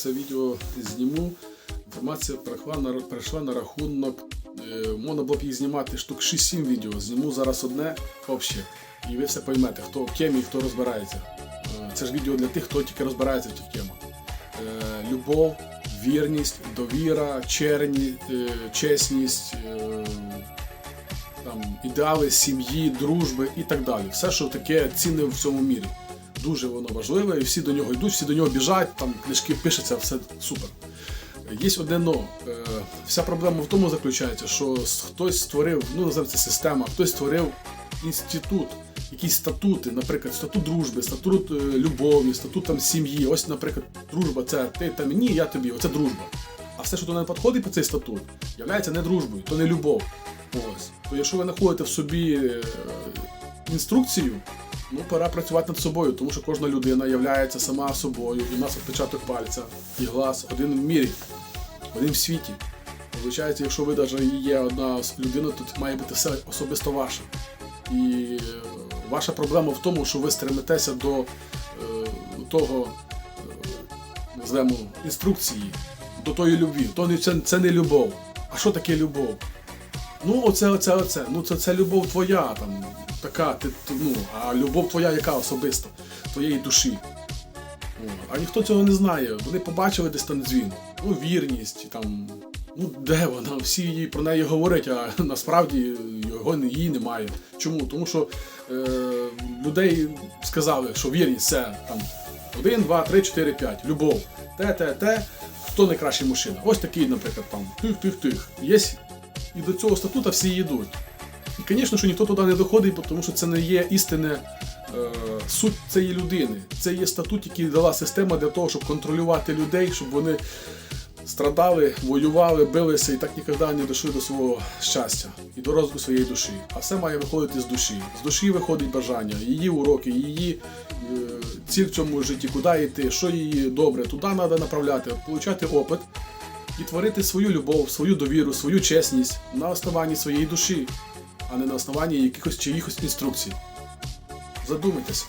це відео зніму. Інформація прийшла на, рахунок. Е, можна було б їх знімати штук 6-7 відео. Зніму зараз одне обще. І ви все поймете, хто в темі, хто розбирається. Е, це ж відео для тих, хто тільки розбирається в тих темах. Е, любов, вірність, довіра, черні, чесність, там, ідеали сім'ї, дружби і так далі. Все, що таке цінне в цьому мірі. Дуже воно важливе, і всі до нього йдуть, всі до нього біжать, там книжки пишеться, все супер. Є одне но. Е, Вся проблема в тому заключається, що хтось створив, ну називається система, хтось створив інститут, якісь статути, наприклад, статут дружби, статут е, любові, статут там сім'ї. Ось, наприклад, дружба це ти та мені, я тобі, оце дружба. А все, що туди не підходить по цей статут, являється не дружбою, то не любов. Ось. То якщо ви знаходите в собі е, інструкцію, ну пора працювати над собою, тому що кожна людина являється сама собою, і в нас відпечаток пальця і глаз один в мірі, один в світі. Виходить, якщо ви навіть є одна людина, то має бути все особисто ваше. І е, ваша проблема в тому, що ви стремитеся до е, того, е, назвемо, інструкції, до тої любві. То це, це не любов. А що таке любов? Ну, оце, оце, оце. Ну, це, це любов твоя, там, така, ти, ну, а любов твоя яка особиста, твоєї душі. А ніхто цього не знає. Вони побачили десь там дзвін. Ну, вірність, там. Ну, де вона? Всі про неї говорять, а насправді його її немає. Чому? Тому що е, людей сказали, що вірність це там 1, 2, 3, 4, 5. Любов. Те, те, те. Хто найкращий мужчина? Ось такий, наприклад, там тих-тих-тих. Є і до цього статута всі йдуть. Звісно, що ніхто туди не доходить, тому що це не є істинне е, суть цієї людини. Це є статут, який дала система для того, щоб контролювати людей, щоб вони страдали, воювали, билися і так ніколи не дійшли до свого щастя і до розвитку своєї душі. А все має виходити з душі. З душі виходить бажання, її уроки, її е, ціль в цьому житті, куди йти, що її добре, туди треба направляти, отримати опит і творити свою любов, свою довіру, свою чесність на основанні своєї душі, а не на основанні якихось чиїхось інструкцій. Задумайтеся.